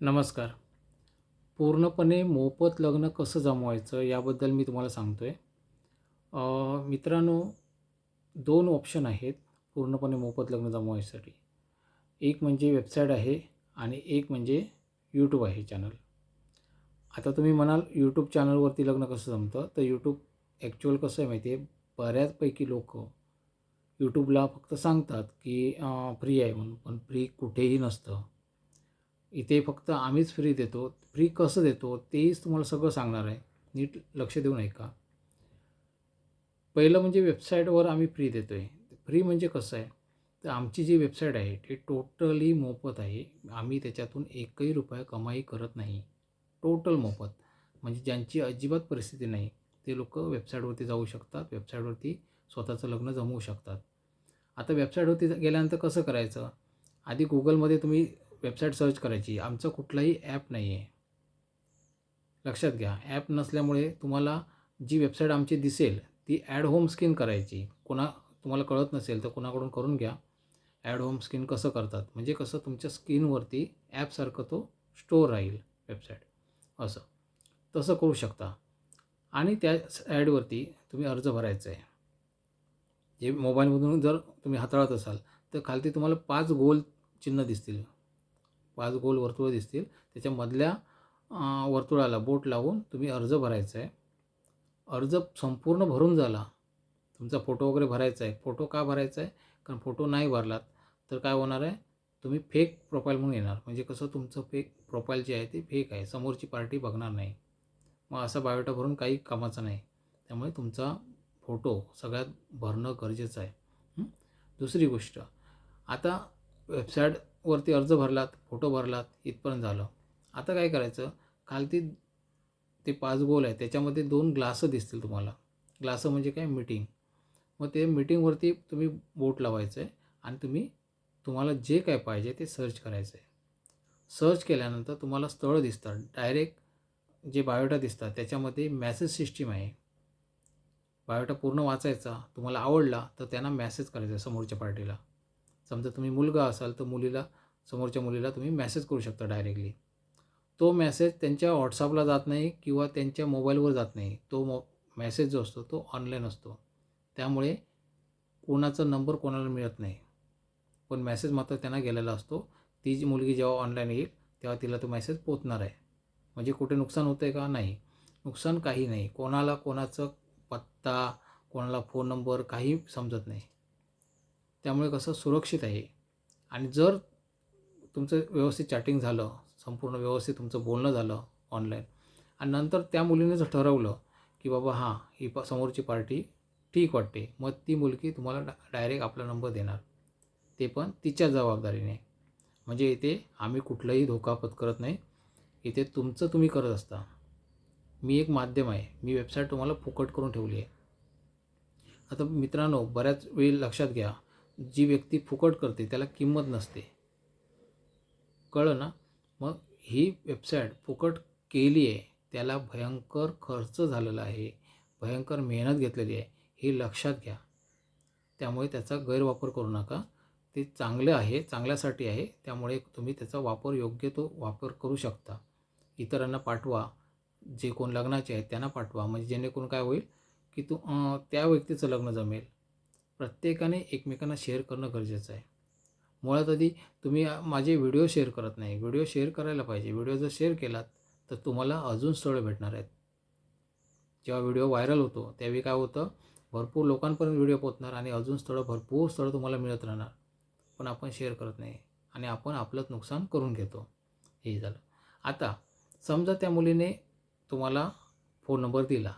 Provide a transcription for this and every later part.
नमस्कार. पूर्णपणे मोफत लग्न कसं जमवायचं याबद्दल मी तुम्हाला सांगतो आहे मित्रांनो दोन ऑप्शन आहेत पूर्णपणे मोफत लग्न जमवायसाठी. एक म्हणजे वेबसाईट आहे आणि एक म्हणजे यूट्यूब आहे चॅनल आता तुम्ही म्हणाल यूट्यूब चॅनलवरती लग्न कसं जमतं? तर यूट्यूब ॲक्च्युअल कसं आहे माहिती आहे बऱ्याचपैकी लोक यूट्यूबला फक्त सांगतात की फ्री आहे म्हणून पण फ्री कुठेही नसतं. इथे फक्त आम्हीच फ्री देतो. फ्री कसं देतो? तेच तुम्हाला सगळं सांगणार आहे. नीट लक्ष देऊन ऐका. पहिलं म्हणजे वेबसाईटवर आम्ही फ्री देतो आहे फ्री म्हणजे कसं आहे? तर आमची जी वेबसाईट आहे ती टोटली मोफत आहे. आम्ही त्याच्यातून एकही रुपया कमाई करत नाही. टोटल मोफत. म्हणजे ज्यांची अजिबात परिस्थिती नाही ते लोक वेबसाईटवरती जाऊ शकतात. वेबसाईटवरती स्वतःचं लग्न जमवू शकतात. आता वेबसाईटवरती गेल्यानंतर कसं करायचं? आधी गुगलमध्ये तुम्ही वेबसाईट सर्च करायची. आमचं कुठलाही ॲप नाही आहे लक्षात घ्या ॲप नसल्यामुळे तुम्हाला जी वेबसाईट आमची दिसेल ती ॲड होम स्किन करायची. कोणा तुम्हाला कळत नसेल तर कोणाकडून करून घ्या. ॲड होम स्किन कसं करतात? म्हणजे कसं तुमच्या स्किनवरती ॲपसारखं तो स्टोअर राहील वेबसाईट. असं. तसं करू शकता. आणि त्या ॲडवरती तुम्ही अर्ज भरायचा आहे जे मोबाईलमधून जर तुम्ही हाताळत असाल तर खालती तुम्हाला पाच गोल चिन्ह दिसतील. पाच गोल वर्तुळं दिसतील. त्याच्यामधल्या वर्तुळाला बोट लावून तुम्ही अर्ज भरायचा आहे. अर्ज संपूर्ण भरून झाला. तुमचा फोटो वगैरे भरायचा आहे. फोटो का भरायचा आहे? कारण फोटो नाही भरलात. तर काय होणार आहे? तुम्ही फेक प्रोफाईल म्हणून येणार. म्हणजे कसं तुमचं फेक प्रोफाईल जे आहे ते फेक आहे. समोरची पार्टी बघणार नाही. मग असा बायोटा भरून काही कामाचं नाही. त्यामुळे तुमचा फोटो सगळ्यात भरणं गरजेचं आहे. दुसरी गोष्ट. आता वेबसाईट वरती अर्ज भरलात फोटो भरलात इथपर्यंत झालं. आता काय करायचं? खालती ते पाच गोल आहे त्याच्यामध्ये दोन ग्लासं दिसतील तुम्हाला. ग्लासं म्हणजे काय? मीटिंग. मग ते मीटिंगवरती तुम्ही बोट लावायचं आहे आणि तुम्ही तुम्हाला जे काय पाहिजे ते सर्च करायचं आहे सर्च केल्यानंतर तुम्हाला स्थळं दिसतात. डायरेक्ट जे बायोटा दिसतात त्याच्यामध्ये मॅसेज सिस्टीम आहे. बायोटा पूर्ण वाचायचा तुम्हाला आवडला तर त्यांना मॅसेज करायचा समोरच्या पार्टीला. समजा तुम्ही मुलगा असाल तर मुलीला समोरच्या मुलीला तुम्ही मॅसेज करू शकता डायरेक्टली तो मॅसेज त्यांच्या व्हॉट्सअपला जात नाही किंवा त्यांच्या मोबाईलवर जात नाही. तो मो मॅसेज जो असतो तो ऑनलाईन असतो. त्यामुळे कोणाचा नंबर कोणाला मिळत नाही. पण मॅसेज मात्र त्यांना गेलेला असतो. ती जी मुलगी जेव्हा ऑनलाईन येईल तेव्हा तिला तो मॅसेज पोचणार आहे. म्हणजे कुठे नुकसान होतं आहे का? नाही. नुकसान काही नाही. कोणाला कोणाचं पत्ता कोणाला फोन नंबर काही समजत नाही. त्यामुळे कसं सुरक्षित आहे. आणि जर तुमचं व्यवस्थित चॅटिंग झालं संपूर्ण व्यवस्थित तुमचं बोलणं झालं ऑनलाईन आणि नंतर त्या मुलीने जर ठरवलं की बाबा हां ही प समोरची पार्टी ठीक वाटते मग ती मुलगी तुम्हाला डा डायरेक्ट आपला नंबर देणार. ते पण तिच्या जबाबदारीने. म्हणजे इथे आम्ही कुठलाही धोका पत्करत नाही. इथे तुमचं तुम्ही करत असता. मी एक माध्यम आहे. मी वेबसाईट तुम्हाला फुकट करून ठेवली आहे. आता मित्रांनो बऱ्याच वेळी लक्षात घ्या जी व्यक्ती फुकट करते त्याला किंमत नसते. कळलं ना? मग ही वेबसाईट फुकट केली आहे त्याला भयंकर खर्च झालेला आहे भयंकर मेहनत घेतलेली आहे हे लक्षात घ्या. त्यामुळे त्याचा गैरवापर करू नका. ते चांगलं आहे चांगल्यासाठी आहे त्यामुळे तुम्ही त्याचा वापर योग्य तो वापर करू शकता. इतरांना पाठवा जे कोण लग्नाचे आहेत त्यांना पाठवा म्हणजे जेणेकरून काय होईल की तू त्या व्यक्तीचं लग्न जमेल. प्रत्येकाने एकमेकांना शेअर करणं गरजेचं आहे. मुळात आधी तुम्ही माझे व्हिडिओ शेअर करत नाही. व्हिडिओ शेअर करायला पाहिजे. व्हिडिओ जर शेअर केलात तर तुम्हाला अजून स्थळं भेटणार आहेत. जेव्हा व्हिडिओ व्हायरल होतो त्यावेळी काय होतं? भरपूर लोकांपर्यंत व्हिडिओ पोहोचणार आणि अजून स्थळं भरपूर स्थळं तुम्हाला मिळत राहणार. पण आपण शेअर करत नाही आणि आपण आपलंच नुकसान करून घेतो. हे झालं. आता समजा त्या मुलीने तुम्हाला फोन नंबर दिला.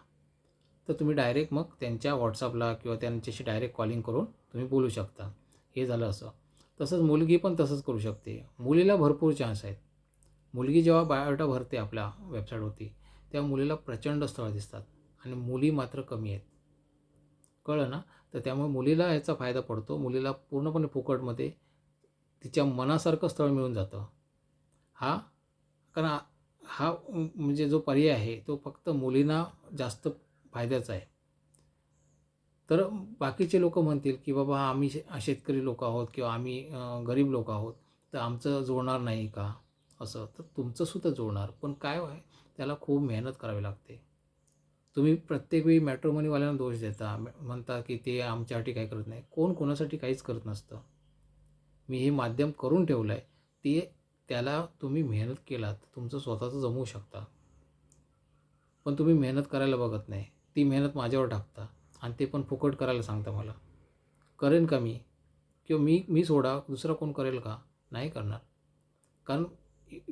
तर तुम्ही डायरेक्ट मग त्यांच्या व्हॉट्सअपला किंवा त्यांच्याशी डायरेक्ट कॉलिंग करून तुम्ही बोलू शकता. हे झालं असं. तसंच मुलगी पण तसंच करू शकते. मुलीला भरपूर चान्स आहेत. मुलगी जेव्हा बायोडाटा भरते आपल्या वेबसाईटवरती तेव्हा मुलीला प्रचंड स्थळं दिसतात आणि मुली मात्र कमी आहेत. कळलं ना? तर त्यामुळे मुलीला याचा फायदा पडतो. मुलीला पूर्णपणे फुकटमध्ये तिच्या मनासारखं स्थळ मिळून जातं. हा? कारण हा म्हणजे जो पर्याय आहे तो फक्त मुलींना जास्त फायद्याचं आहे. तर बाकीचे लोक म्हणतील की बाबा आम्ही शे शेतकरी लोक आहोत किंवा आम्ही गरीब लोक आहोत तर आमचं जोडणार नाही का? असं. तर तुमचंसुद्धा जुळणार पण काय आहे त्याला खूप मेहनत करावी लागते. तुम्ही प्रत्येक वेळी मॅट्रोमनीवाल्यांना दोष देता. म्हणता की ते आमच्यासाठी काही करत नाही. कोण कोणासाठी काहीच करत नसतं. मी हे माध्यम करून ठेवलं आहे ते त्याला तुम्ही मेहनत केलात. तुमचं स्वतःचं जमवू शकता. पण तुम्ही मेहनत करायला बघत नाही. ती मेहनत माझ्यावर टाकता आणि ते पण फुकट करायला सांगता मला. करेन का मी? किंवा मी मी सोडा दुसरा कोण करेल का? नाही करणार. कारण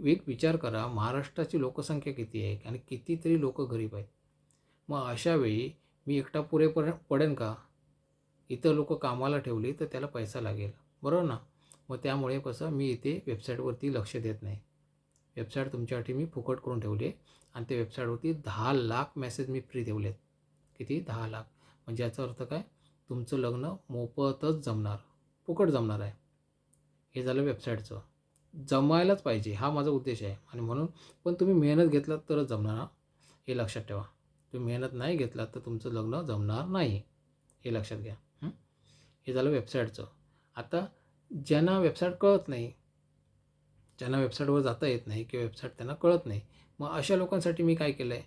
एक विचार करा महाराष्ट्राची लोकसंख्या किती आहे आणि कितीतरी लोक गरीब आहेत. मग अशा वेळी मी एकटा पुरेपर पडेन का? इतर लोक कामाला ठेवली तर त्याला पैसा लागेल. बरोबर ना? मग त्यामुळे कसं मी इथे वेबसाईटवरती लक्ष देत नाही. वेबसाईट तुमच्यासाठी मी फुकट करून ठेवली आहे आणि त्या वेबसाईटवरती दहा लाख मेसेज मी फ्री ठेवलेत. किती? दहा लाख. म्हणजे याचा अर्थ काय? तुमचं लग्न मोफतच जमणार. फुकट जमणार आहे. हे झालं वेबसाईटचं जमायलाच पाहिजे. हा माझा उद्देश आहे. आणि म्हणून पण तुम्ही मेहनत घेतलात तरच जमणार हे? लक्षात ठेवा. तुम्ही मेहनत नाही घेतलात तर तुमचं लग्न जमणार नाही. हे लक्षात घ्या. हे? झालं वेबसाईटचं आता ज्यांना वेबसाईट कळत नाही ज्यांना वेबसाईटवर जाता येत नाही किंवा वेबसाईट त्यांना कळत नाही मग अशा लोकांसाठी मी काय केलं आहे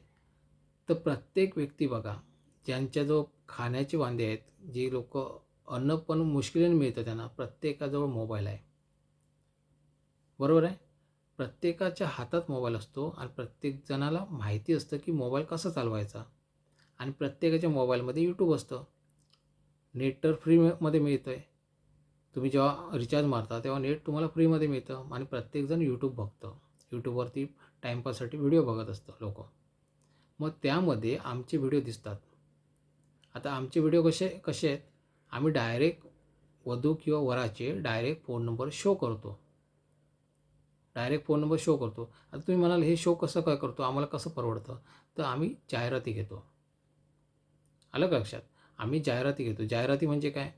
तर प्रत्येक व्यक्ती बघा ज्यांच्या जो खाण्याचे वांदे आहेत जी लोक अन्न पण मुश्किलीने मिळतं त्यांना प्रत्येकाजवळ मोबाईल आहे. बरोबर आहे? प्रत्येकाच्या हातात मोबाईल असतो आणि प्रत्येकजणाला माहिती असतं की मोबाईल कसा चालवायचा. आणि प्रत्येकाच्या मोबाईलमध्ये यूट्यूब असतं. नेट तर फ्रीमध्ये मिळतं आहे तुम्ही जेव्हा रिचार्ज मारता तेव्हा नेट तुम्हाला फ्रीमध्ये मिळतं आणि प्रत्येकजण यूट्यूब बघतं. यूट्यूबवरती टाईमपाससाठी व्हिडिओ बघत असतं लोक. मग त्यामध्ये आमचे व्हिडिओ दिसतात. आता आमचे व्हिडिओ कसे कसे आहेत? आम्ही डायरेक्ट वधू किंवा वराचे डायरेक्ट फोन नंबर शो करतो. डायरेक्ट फोन नंबर शो करतो. आता तुम्ही म्हणाल हे शो कसं काय करतो? आम्हाला कसं परवडतं? तर आम्ही जाहिराती घेतो. आलं का लक्षात? आम्ही जाहिराती घेतो. जाहिराती म्हणजे काय?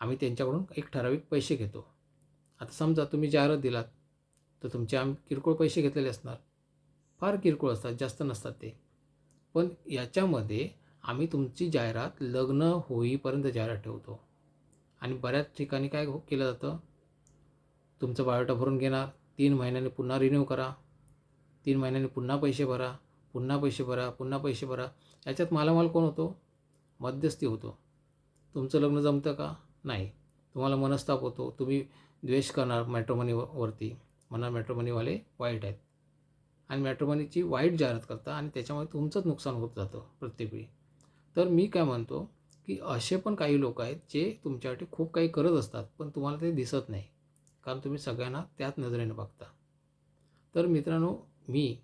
आम्ही त्यांच्याकडून एक ठराविक पैसे घेतो. आता समजा तुम्ही जाहिरात दिलात तर तुमचे आम्ही किरकोळ पैसे घेतलेले असणार. फार किरकोळ असतात जास्त नसतात ते. पण याच्यामध्ये आम्ही तुमची जाहिरात लग्न होईपर्यंत जाहिरात ठेवतो. आणि बऱ्याच ठिकाणी काय हो- केलं जातं? तुमचं बायोटा भरून घेणार तीन महिन्यांनी पुन्हा रिन्यू करा तीन महिन्यांनी पुन्हा पैसे भरा पुन्हा पैसे भरा पुन्हा पैसे भरा. याच्यात मालामाल कोण होतो? मध्यस्थी होतो. तुमचं लग्न जमतं का? नाही. तुम्हाला मनस्ताप होतो. तुम्ही द्वेष करणार मॅट्रोमनीवरती म्हणणार मॅट्रोमनीवाले वाईट आहेत. आणि मॅट्रोमनीची वाईट जाहिरात करता आणि त्याच्यामुळे तुमचंच नुकसान होत जातं प्रत्येक वेळी तर मी काय म्हणतो की असे पण काही लोक आहेत जे तुमच्यासाठी खूप काही करत असतात पण तुम्हाला ते दिसत नाही. कारण तुम्ही सगळ्यांना त्याच नजरेने बघता. तर मित्रांनो मी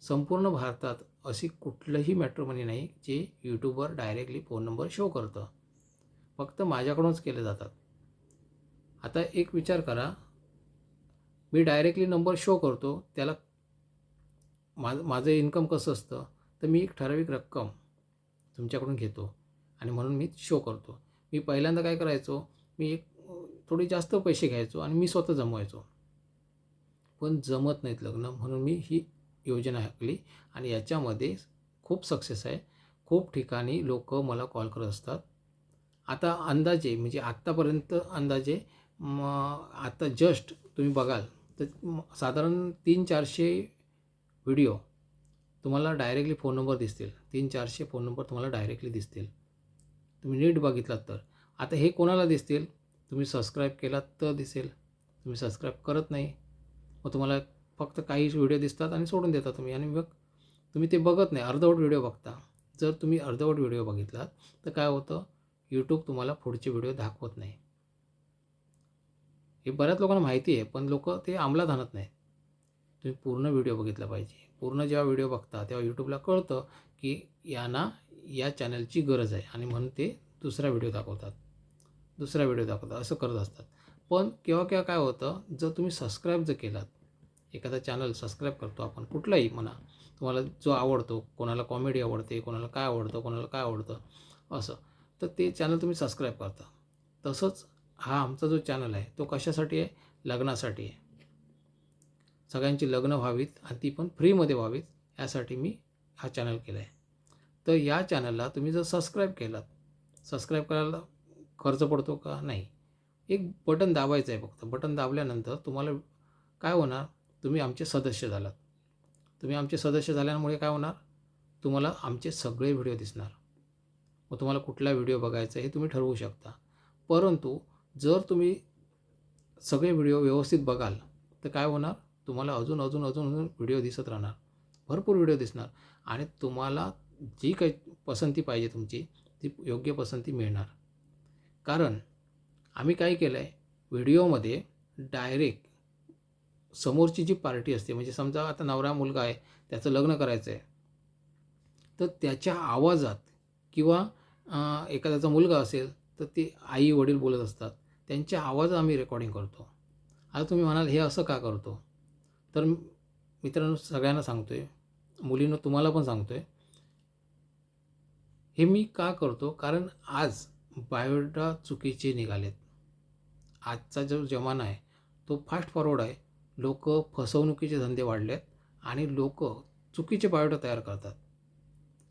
संपूर्ण भारतात अशी कुठलंही मॅट्रोमनी नाही जे यूट्यूबवर डायरेक्टली फोन नंबर शो करतं. फक्त माझ्याकडूनच केले जातात. आता एक विचार करा. मी डायरेक्टली नंबर शो करतो त्याला माझं माझं इन्कम कसं असतं? तर मी एक ठराविक रक्कम तुमच्याकडून घेतो आणि म्हणून मी शो करतो. मी पहिल्यांदा काय करायचो मी एक थोडे जास्त पैसे घ्यायचो आणि मी स्वतः जमवायचो. पण जमत नाहीत लग्न म्हणून मी ही योजना आखली आणि याच्यामध्ये खूप सक्सेस आहे. खूप ठिकाणी लोक मला कॉल करत असतात. आता अंदाजे म्हणजे आत्तापर्यंत अंदाजे म आता जस्ट तुम्ही बघाल तर साधारण तीन चारशे व्हिडिओ तुम्हाला डायरेक्टली फोन नंबर दिसतील. तीन चारशे फोन नंबर तुम्हाला डायरेक्टली दिसतील. तुम्ही नीट बघितलात तर. आता हे कोणाला दिसतील? तुम्ही सबस्क्राईब केलात तर दिसेल. तुम्ही सबस्क्राईब करत नाही मग तुम्हाला फक्त काही व्हिडिओ दिसतात आणि सोडून देता तुम्ही. आणि मग तुम्ही ते बघत नाही. अर्धवट व्हिडिओ बघता. जर तुम्ही अर्धवट व्हिडिओ बघितलात तर काय होतं? यूट्यूब तुम्हाला पुढचे व्हिडिओ दाखवत नाही. हे बऱ्याच लोकांना माहिती आहे पण लोक ते अंमलात आणत नाही तुम्ही पूर्ण व्हिडिओ बघितला पाहिजे. पूर्ण जेव्हा व्हिडिओ बघता तेव्हा यूट्यूबला कळतं की यांना या चॅनलची गरज आहे आणि म्हणून ते दुसरा व्हिडिओ दाखवतात. दुसरा व्हिडिओ दाखवतात असं करत असतात. पण केव्हा केव्हा काय होतं जर तुम्ही सबस्क्राईब जर केलात एखादा चॅनल सबस्क्राईब करतो आपण कुठलाही म्हणा तुम्हाला जो आवडतो कोणाला कॉमेडी आवडते कोणाला काय आवडतं कोणाला काय आवडतं असं तर ते चॅनल तुम्ही सबस्क्राईब करता. तसंच हा आमचा जो चॅनल आहे तो कशासाठी आहे? लग्नासाठी आहे. सगळ्यांची लग्न व्हावीत आणि ती पण फ्रीमध्ये व्हावीत यासाठी मी हा चॅनल केला आहे तर या चॅनलला तुम्ही जर सबस्क्राईब केलात सबस्क्राईब करायला खर्च पडतो का? नाही. एक बटन दाबायचं आहे फक्त. बटन दाबल्यानंतर तुम्हाला काय होणार? तुम्ही आमचे सदस्य झालात. तुम्ही आमचे सदस्य झाल्यामुळे काय होणार? तुम्हाला आमचे सगळे व्हिडिओ दिसणार. मग तुम्हाला कुठला व्हिडिओ बघायचा हे तुम्ही ठरवू शकता. परंतु जर तुम्ही सगळे व्हिडिओ व्यवस्थित बघाल तर काय होणार? तुम्हाला अजून अजून अजून अजून व्हिडिओ दिसत राहणार. भरपूर व्हिडिओ दिसणार. आणि तुम्हाला जी काही पसंती पाहिजे तुमची ती योग्य पसंती मिळणार. कारण आम्ही काय केलं आहे व्हिडिओमध्ये डायरेक्ट समोरची जी पार्टी असते म्हणजे समजा आता नवरा मुलगा आहे त्याचं लग्न करायचं आहे तर त्याच्या आवाजात किंवा एखाद्याचा मुलगा असेल तर ते आई वडील बोलत असतात. त्यांच्या आवाजात आम्ही रेकॉर्डिंग करतो. आता तुम्ही म्हणाल हे असं का करतो? तर मित्रांनो सगळ्यांना सांगतो आहे मुलींनो तुम्हाला पण सांगतो आहे हे मी का करतो? कारण आज बायोडा चुकीचे निघालेत. आजचा जो जमाना आहे तो फास्ट फॉरवर्ड आहे. लोक फसवणुकीचे धंदे वाढले आहेत आणि लोक चुकीचे बायोडा तयार करतात.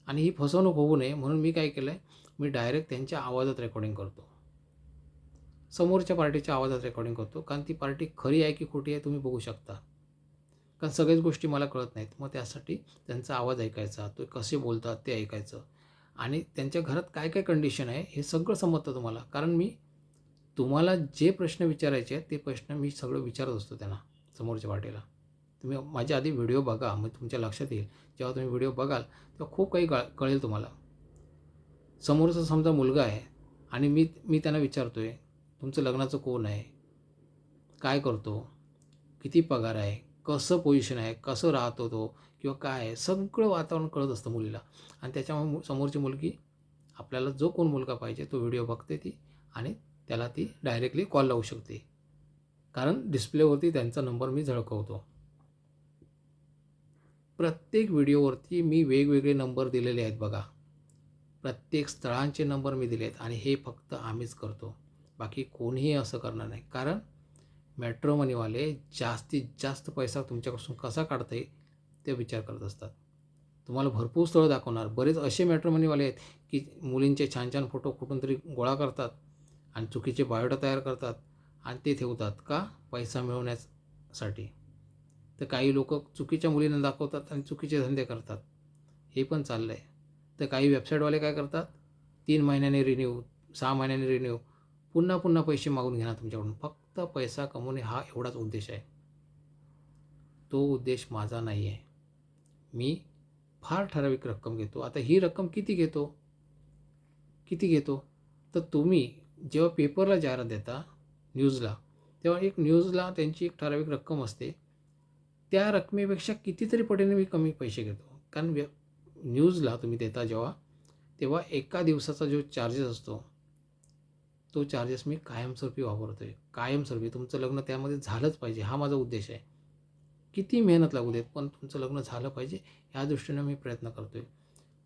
आणि ही फसवणूक होऊ नये म्हणून मी काय केलं आहे मी डायरेक्ट त्यांच्या आवाजात रेकॉर्डिंग करतो. समोरच्या पार्टीच्या आवाजात रेकॉर्डिंग करतो कारण ती पार्टी खरी आहे की खोटी आहे तुम्ही बघू शकता. कारण सगळ्याच गोष्टी मला कळत नाहीत. मग त्यासाठी त्यांचा आवाज ऐकायचा तो कसे बोलतात ते ऐकायचं. आणि त्यांच्या घरात काय काय कंडिशन आहे हे सगळं समजतं तुम्हाला. कारण मी तुम्हाला जे प्रश्न विचारायचे आहेत ते प्रश्न मी सगळं विचारत असतो त्यांना समोरच्या वाटेला तुम्ही माझ्या आधी व्हिडिओ बघा मग तुमच्या लक्षात येईल. जेव्हा तुम्ही व्हिडिओ बघाल तेव्हा खूप काही कळ कळेल तुम्हाला. समोरचा समजा मुलगा आहे आणि मी मी त्यांना विचारतो आहे तुमचं लग्नाचं कोण आहे? काय करतो? किती पगार आहे? कसं पोझिशन आहे कसं राहतो तो किंवा काय आहे सगळं वातावरण कळत असतं मुलीला. आणि त्याच्यामुळे समोरची मुलगी आपल्याला जो कोण मुलगा पाहिजे तो व्हिडिओ बघते ती आणि त्याला ती डायरेक्टली कॉल लावू शकते. कारण डिस्प्लेवरती त्यांचा नंबर मी झळकवतो. प्रत्येक व्हिडिओवरती मी वेगवेगळे नंबर दिलेले आहेत बघा. प्रत्येक स्थळांचे नंबर मी दिले आहेत आणि हे फक्त आम्हीच करतो. बाकी कोणीही असं करणार नाही. कारण मेट्रो मनीवाले जास्तीत जास्त पैसा तुमच्यापासून कसा काढता येईल ते विचार करत असतात. तुम्हाला भरपूर स्थळं दाखवणार. बरेच असे मेट्रो मनीवाले आहेत की मुलींचे छान छान फोटो कुठून तरी गोळा करतात आणि चुकीचे बायोडा तयार करतात आणि ते ठेवतात का पैसा मिळवण्यासाठी. तर काही लोक चुकीच्या मुलींना दाखवतात आणि चुकीचे धंदे करतात. हे पण चाललं आहे तर काही वेबसाईटवाले काय करतात? तीन महिन्याने रिन्यू सहा महिन्याने रिन्यू पुन्हा पुन्हा पैसे मागून घेणार तुमच्याकडून. फक्त फक्त पैसा कमवणे हा एवढाच उद्देश आहे. तो उद्देश माझा नाही आहे. मी फार ठराविक रक्कम घेतो. आता ही रक्कम किती घेतो? किती घेतो? तर तुम्ही जेव्हा पेपरला जाहिरात देता न्यूजला तेव्हा एक न्यूजला त्यांची एक ठराविक रक्कम असते. त्या रकमेपेक्षा कितीतरी पटीने मी कमी पैसे घेतो. कारण व्य न्यूजला तुम्ही देता जेव्हा तेव्हा एका दिवसाचा जो चार्जेस असतो तो चार्जेस मी कायमस्वरूपी वापरतो आहे कायमस्वरूपी. तुमचं लग्न त्यामध्ये झालंच पाहिजे. हा माझा उद्देश आहे. किती मेहनत लागू देत पण तुमचं लग्न झालं पाहिजे ह्या दृष्टीनं मी प्रयत्न करतो आहे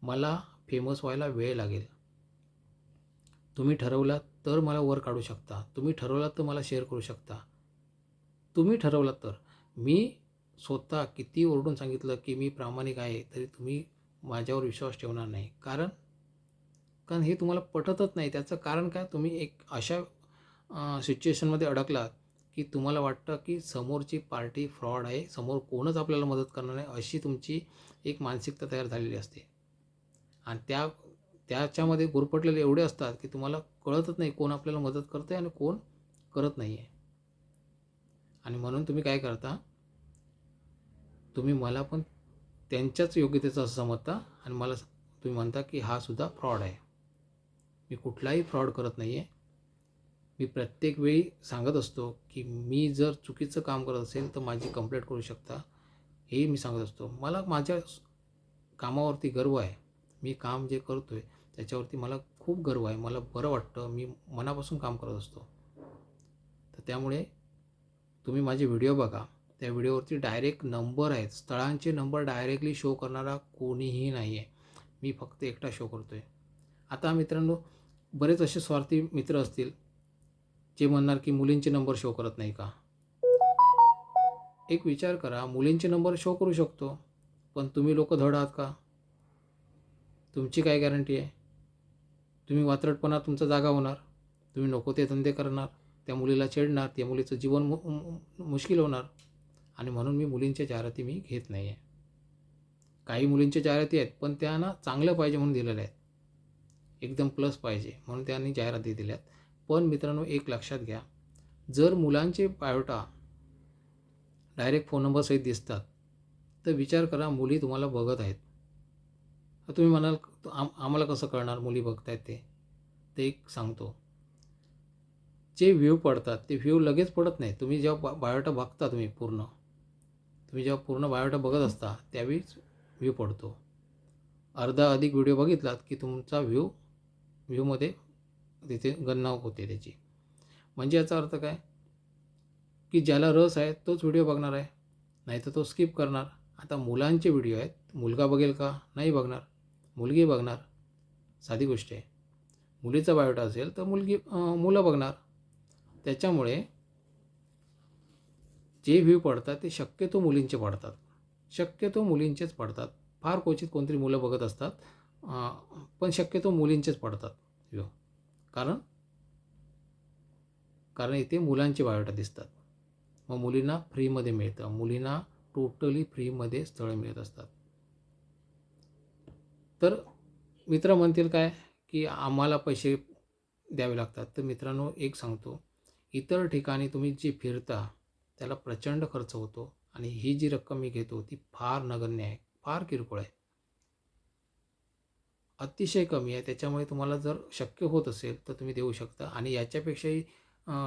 मला फेमस व्हायला वेळ लागेल. तुम्ही ठरवलात तर मला वर काढू शकता. तुम्ही ठरवलात तर मला शेअर करू शकता. तुम्ही ठरवलात तर. मी स्वतः किती ओरडून सांगितलं की मी प्रामाणिक आहे तरी तुम्ही माझ्यावर विश्वास ठेवणार नाही. कारण कारण हे तुम्हाला पटतच नाही. त्याचं कारण काय? तुम्ही एक अशा सिच्युएशनमध्ये अडकलात की तुम्हाला वाटतं की समोरची पार्टी फ्रॉड आहे समोर कोणच आपल्याला मदत करणार नाही अशी तुमची एक मानसिकता तयार झालेली असते. आणि त्या त्याच्यामध्ये गुरपटलेले एवढे असतात की तुम्हाला कळतच नाही कोण आपल्याला मदत करतं आहे आणि कोण करत नाही आहे आणि म्हणून तुम्ही काय करता? तुम्ही मला पण त्यांच्याच योग्यतेचं असं समजता आणि मला तुम्ही म्हणता की हा सुद्धा फ्रॉड आहे. मी कुठलाही फ्रॉड करत नाही आहे मी प्रत्येक वेळी सांगत असतो की मी जर चुकीचं काम करत असेल तर माझी कंप्लेंट करू शकता हेही मी सांगत असतो. मला माझ्या कामावरती गर्व आहे. मी काम जे करतो आहे त्याच्यावरती मला खूप गर्व आहे. मला बरं वाटतं मी मनापासून काम करत असतो. तर त्यामुळे तुम्ही माझे व्हिडिओ बघा. त्या व्हिडिओवरती डायरेक्ट नंबर आहेत. स्थळांचे नंबर डायरेक्टली शो करणारा कोणीही नाही आहे मी फक्त एकटा शो करतो आहे आता मित्रांनो बरेच असे स्वार्थी मित्र असतील जे म्हणणार की मुलींचे नंबर शो करत नाही का? एक विचार करा मुलींचे नंबर शो करू शकतो पण तुम्ही लोक धड आहात का? तुमची काय गॅरंटी आहे? तुम्ही वात्रटपणा तुमचा जागा होणार तुम्ही नको ते धंदे करणार त्या मुलीला छेडणार त्या मुलीचं जीवन मु मु- मुश्किल होणार. आणि म्हणून मी मुलींच्या जाहिराती मी घेत नाही आहे काही मुलींच्या जाहिराती आहेत पण त्यांना चांगलं पाहिजे म्हणून दिलेल्या आहेत. एकदम प्लस पाहिजे म्हणून त्यांनी जाहिराती दिल्यात. पण मित्रांनो एक लक्षात घ्या जर मुलांचे बायोटा डायरेक्ट फोन नंबरसहित दिसतात तर विचार करा मुली तुम्हाला बघत आहेत. तुम्ही म्हणाल आम आम्हाला कसं कळणार मुली बघतायत ते? ते एक सांगतो. जे व्ह्यू पडतात ते व्ह्यू लगेच पडत नाही. तुम्ही जेव्हा बा बायोटा बघता तुम्ही पूर्ण तुम्ही जेव्हा पूर्ण बायोटा बघत असता त्यावेळीच व्ह्यू पडतो. अर्धा अधिक व्हिडिओ बघितलात की तुमचा व्ह्यू व्ह्यूमध्ये तिथे गणना होते त्याची. म्हणजे याचा अर्थ काय? की ज्याला रस आहे तोच व्हिडिओ बघणार आहे. नाही तर तो स्किप करणार. आता मुलांचे व्हिडिओ आहेत. मुलगा बघेल का? नाही बघणार. मुलगी बघणार. साधी गोष्ट आहे. मुलीचा बायोटा असेल तर मुलगी मुलं बघणार. त्याच्यामुळे जे व्ह्यू पडतात ते शक्यतो मुलींचे पडतात. शक्यतो मुलींचेच पडतात. फार क्वचित कोणतरी मुलं बघत असतात. पण शक्यतो मुलींचेच पडतात. व्ह्यू कारण? कारण इथे मुलांचे बायोटा दिसतात. मग मुलींना फ्रीमध्ये मिळतं. मुलींना टोटली फ्रीमध्ये स्थळं मिळत असतात. तर मित्र म्हणतील काय? की आम्हाला पैसे द्यावे लागतात. तर मित्रांनो एक सांगतो. इतर ठिकाणी तुम्ही जे फिरता त्याला प्रचंड खर्च होतो. आणि ही जी रक्कम मी घेतो ती फार नगण्य आहे. फार किरकोळ आहे. अतिशय कमी आहे. त्याच्यामुळे तुम्हाला जर शक्य होत असेल तर तुम्ही देऊ शकता. आणि याच्यापेक्षाही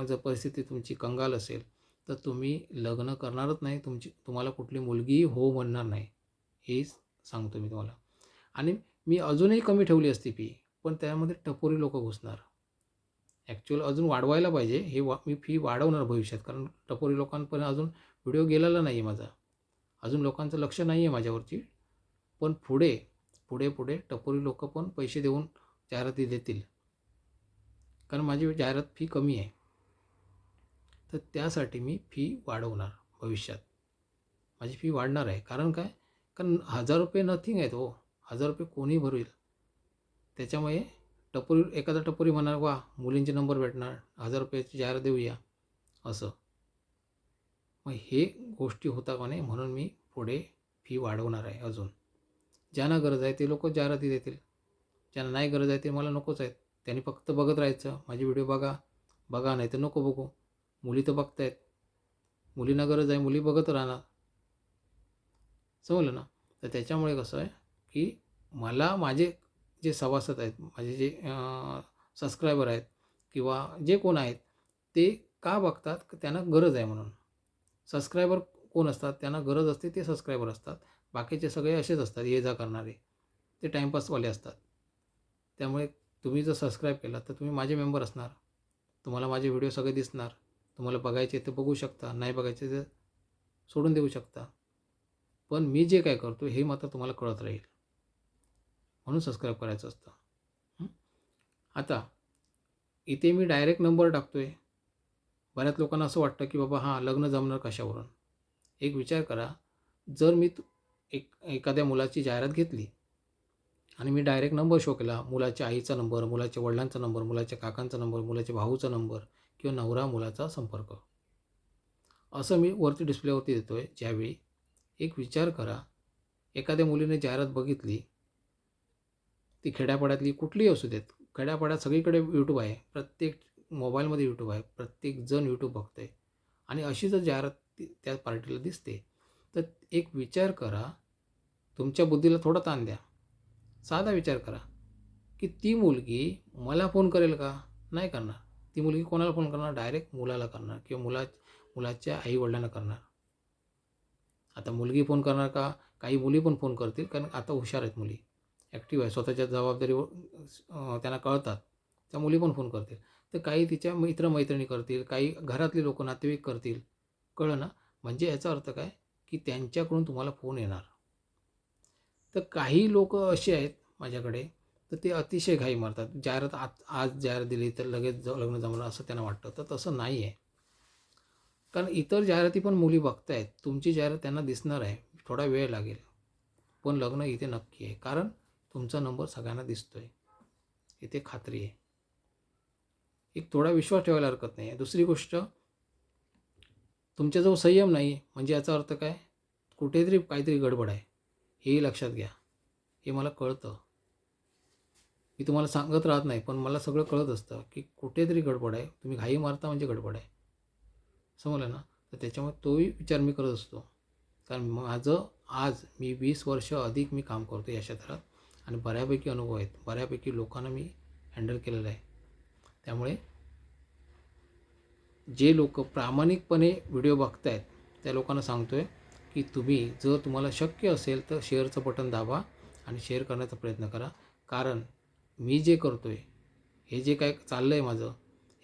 जर परिस्थिती तुमची कंगाल असेल तर तुम्ही लग्न करणारच नाही. तुमची तुम्हाला कुठली मुलगी हो म्हणणार नाही. हे सांगतो मी तुम्हाला. आणि मी अजूनही कमी ठेवली असती फी पण त्यामध्ये टपोरी लोक घुसणार. ॲक्च्युअल अजून वाढवायला पाहिजे. हे वा मी फी वाढवणार भविष्यात कारण टपोरी लोकांपर्यंत अजून व्हिडिओ गेलेला नाही आहे माझा. अजून लोकांचं लक्ष नाही आहे माझ्यावरची पण पुढे पुढे पुढे टपोरी लोक पण पैसे देऊन जाहिराती देतील. कारण माझी जाहिरात फी कमी आहे. तर त्यासाठी मी फी वाढवणार भविष्यात. माझी फी वाढणार आहे. कारण काय? कारण हजार रुपये नथिंग आहेत हो. हजार रुपये कोणी भरेल. त्याच्यामुळे टपोरी एखादा टपोरी म्हणणार वा मुलींचे नंबर भेटणार. हजार रुपयाची जाहिरात देऊया. असं. मग हे गोष्टी होता का नाही? म्हणून मी पुढे फी वाढवणार आहे अजून. ज्यांना गरज आहे ते लोक जाहिराती देतील. ज्यांना नाही गरज आहे ते मला नकोच आहेत. त्यांनी फक्त बघत राहायचं. माझी व्हिडिओ बघा. बघा नाही तर नको बघू. मुली तर बघतायत. मुलींना गरज आहे मुली बघत राहणार. समजलं ना? तर त्याच्यामुळे कसं आहे की मला माझे जे सभासद आहेत माझे जे सबस्क्रायबर आहेत किंवा जे कोण आहेत ते का बघतात? त्यांना गरज आहे म्हणून. सबस्क्रायबर कोण असतात? त्यांना गरज असते ते सबस्क्रायबर असतात. बाकीचे सगळे असेच असतात ये जा करणारे. ते टाईमपासवाले असतात. त्यामुळे तुम्ही जर सबस्क्राईब केला तर तुम्ही माझे मेंबर असणार. तुम्हाला माझे व्हिडिओ सगळे दिसणार. तुम्हाला बघायचे ते बघू शकता नाही बघायचे तर सोडून देऊ शकता. पण मी जे काय करतो हे मात्र तुम्हाला कळत राहील. म्हणून सबस्क्राईब करायचं असतं. आता इथे मी डायरेक्ट नंबर टाकतो आहे बऱ्याच लोकांना असं वाटतं की बाबा हां लग्न जमणार कशावरून? एक विचार करा. जर मी तु- एक एखाद्या मुलाची जाहिरात घेतली आणि मी डायरेक्ट नंबर शो केला. मुलाच्या आईचा नंबर मुलाच्या वडिलांचा नंबर मुलाच्या काकांचा नंबर मुलाच्या भाऊचा नंबर किंवा नवरा मुलाचा संपर्क. असं मी वरती डिस्प्लेवरती देतो आहे ज्यावेळी एक विचार करा. एखाद्या मुलीने जाहिरात बघितली. ती खेड्यापाड्यातली कुठलीही असू देत. खेड्यापाड्यात सगळीकडे यूट्यूब आहे. प्रत्येक मोबाईलमध्ये यूट्यूब आहे. प्रत्येक जण यूट्यूब बघतं आहे आणि अशी जर जाहिरात ती- त्या पार्टीला दिसते तर एक विचार करा. तुमच्या बुद्धीला थोडा ताण द्या. साधा विचार करा की ती मुलगी मला फोन करेल का? नाही करणार. ती मुलगी कोणाला फोन करणार? डायरेक्ट मुलाला करणार किंवा मुला मुलाच्या आईवडिलांना करणार. आता मुलगी फोन करणार का? काही मुली पण फोन करतील कारण आता हुशार आहेत मुली. ॲक्टिव्ह आहे. स्वतःच्या जबाबदारीवर त्यांना कळतात. त्या मुली पण फोन करतील. तर काही तिच्या मित्रमैत्रिणी करतील काही घरातले लोक नातेवाईक करतील. कळलं ना? म्हणजे याचा अर्थ काय? की त्यांच्याकडून तुम्हाला फोन येणार. तर काही लोक असे आहेत माझ्याकडे तर ते अतिशय घाई मारतात. जाहिरात आज आज जाहिरात दिली तर लगेच लग्न जमलं असं त्यांना वाटतं. तर तसं नाही आहे. कारण इतर जाहिराती पण मुली बघतायत. तुमची जाहिरात त्यांना दिसणार आहे. थोडा वेळ लागेल. पण लग्न इथे नक्की आहे. कारण तुमचा नंबर सगळ्यांना दिसतो आहे इथे खात्री आहे. एक थोडा विश्वास ठेवायला हरकत नाही. आहे दुसरी गोष्ट तुमच्याजवळ संयम नाही म्हणजे याचा अर्थ काय? कुठेतरी काहीतरी गडबड आहे. हेही लक्षात घ्या. हे मला कळतं. मी तुम्हाला सांगत राहत नाही पण मला सगळं कळत असतं की कुठेतरी गडबड आहे. तुम्ही घाई मारता म्हणजे गडबड आहे. समजलं ना? तर त्याच्यामुळे तोही विचार मी करत असतो. कारण माझं आज मी वीस वर्ष अधिक मी काम करतो या क्षेत्रात आणि बऱ्यापैकी अनुभव आहेत. बऱ्यापैकी लोकांना मी हँडल केलेलं आहे. त्यामुळे जे लोक प्रामाणिकपणे व्हिडिओ बघतायत त्या लोकांना सांगतो आहे की तुम्ही जर तुम्हाला शक्य असेल तर शेअरचं बटन दाबा आणि शेअर करण्याचा प्रयत्न करा. कारण मी जे करतो आहे हे जे काय चाललं आहे माझं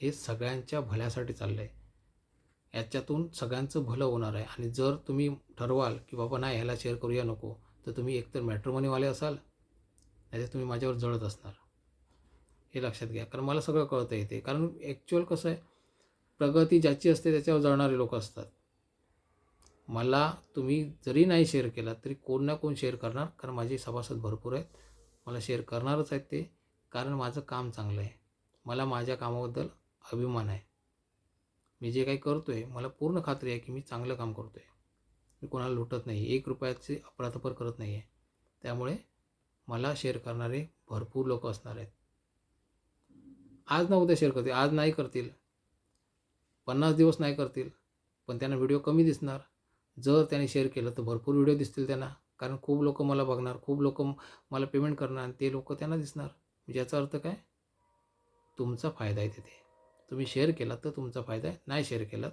हे सगळ्यांच्या भल्यासाठी चाललं आहे याच्यातून सगळ्यांचं भलं होणार आहे. आणि जर तुम्ही ठरवाल की बाबा नाही ह्याला शेअर करूया नको तर तुम्ही एकतर मॅट्रोमनीवाले असाल नाहीतर तुम्ही माझ्यावर जळत असणार. हे लक्षात घ्या. कारण मला सगळं कळतं येते कारण ॲक्च्युअल कसं आहे प्रगती ज्याची असते त्याच्यावर जळणारे लोक असतात. मला तुम्ही जरी नाही शेअर केला तरी कोण ना कोण शेअर करणार कारण माझे सभासद भरपूर आहेत. मला शेअर करणारच आहेत ते कारण माझं काम चांगलं आहे. मला माझ्या कामाबद्दल अभिमान आहे. मी जे काही करतो आहे मला पूर्ण खात्री आहे की मी चांगलं काम करतो आहे मी कोणाला लुटत नाही एक रुपयाचे अपराधपर करत नाही आहे त्यामुळे मला शेअर करणारे भरपूर लोक असणार आहेत. आज ना उद्या शेअर करतील आज नाही करतील पन्नास दिवस नाही करतील पण त्यांना व्हिडिओ कमी दिसणार. जर त्यांनी शेअर केलं तर भरपूर व्हिडिओ दिसतील त्यांना. कारण खूप लोक मला बघणार खूप लोक मला पेमेंट करणार आणि ते लोक त्यांना दिसणार. म्हणजे याचा अर्थ काय? तुमचा फायदा आहे तिथे. तुम्ही शेअर केलात तर तुमचा फायदा आहे. नाही शेअर केलात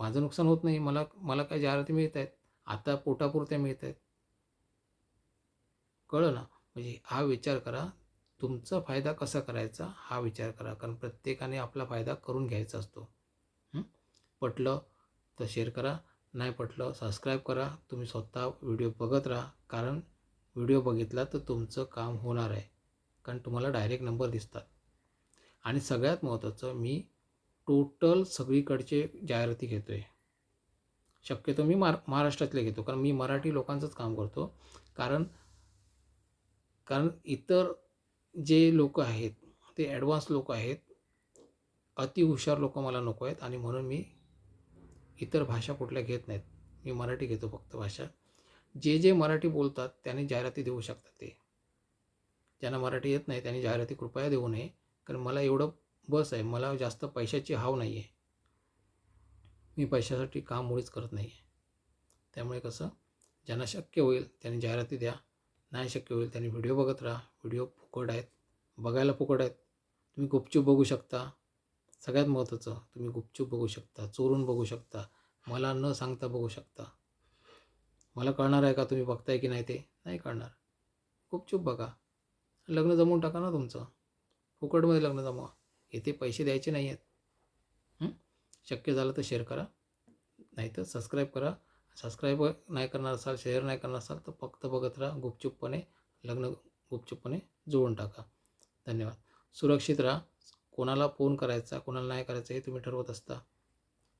माझं नुकसान होत नाही. मला मला काय जाहिराती मिळत आहेत? आता पोटापुरत्या मिळत आहेत. कळलं ना? म्हणजे हा विचार करा. तुमचा फायदा कसा करायचा? हा विचार करा. कारण प्रत्येकाने आपला फायदा करून घ्यायचा असतो. पटलं तर शेअर करा. नाही पटलं सबस्क्राईब करा. तुम्ही स्वतः व्हिडिओ बघत राहा. कारण व्हिडिओ बघितला तर तुमचं काम होणार आहे. कारण तुम्हाला डायरेक्ट नंबर दिसतात. आणि सगळ्यात महत्त्वाचं मी टोटल सगळीकडचे जाहिराती घेतो आहे शक्यतो मी मार महाराष्ट्रातले घेतो. कारण मी मराठी लोकांचंच काम करतो. कारण कारण इतर जे लोक आहेत ते ॲडव्हान्स लोक आहेत अतिहुशार लोक मला नको आहेत. आणि म्हणून मी इतर भाषा कुठल्या घेत नाहीत. मी मराठी घेतो फक्त भाषा. जे जे मराठी बोलतात त्यांनी जाहिराती देऊ शकतात ते. ज्यांना मराठी येत नाही त्यांनी जाहिराती कृपया देऊ नये. कारण मला एवढं बस आहे मला जास्त पैशाची हाव नाही आहे मी पैशासाठी काम मुळीच करत नाही आहे त्यामुळे कसं ज्यांना शक्य होईल त्यांनी जाहिराती द्या. नाही शक्य होईल त्यांनी व्हिडिओ बघत राहा. व्हिडिओ फुकट आहेत. बघायला फुकट आहेत. तुम्ही गुपचूप बघू शकता. सगळ्यात महत्त्वाचं तुम्ही गुपचूप बघू शकता चोरून बघू शकता मला न सांगता बघू शकता. मला कळणार आहे का तुम्ही बघताय की नाही ते? नाही कळणार. गुपचूप बघा. लग्न जमवून टाका ना तुमचं. फुकटमध्ये लग्न जमवा. इथे पैसे द्यायचे नाही आहेत शक्य झालं तर शेअर करा. नाहीतर सबस्क्राईब करा. सबस्क्राईब नाही करणार असाल शेअर नाही करणार असाल तर फक्त बघत राहा गुपचूपपणे लग्न गुपचूपपणे जुळून टाका. धन्यवाद. सुरक्षित राहा. कोणाला फोन करायचा कोणाला नाही करायचं हे तुम्ही ठरवत असता.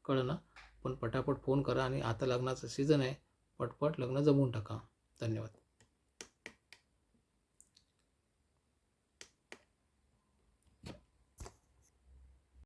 कळलं ना? पण पटापट फोन करा आणि आता लग्नाचं सीझन आहे. पटपट लग्न जमवून टाका. धन्यवाद.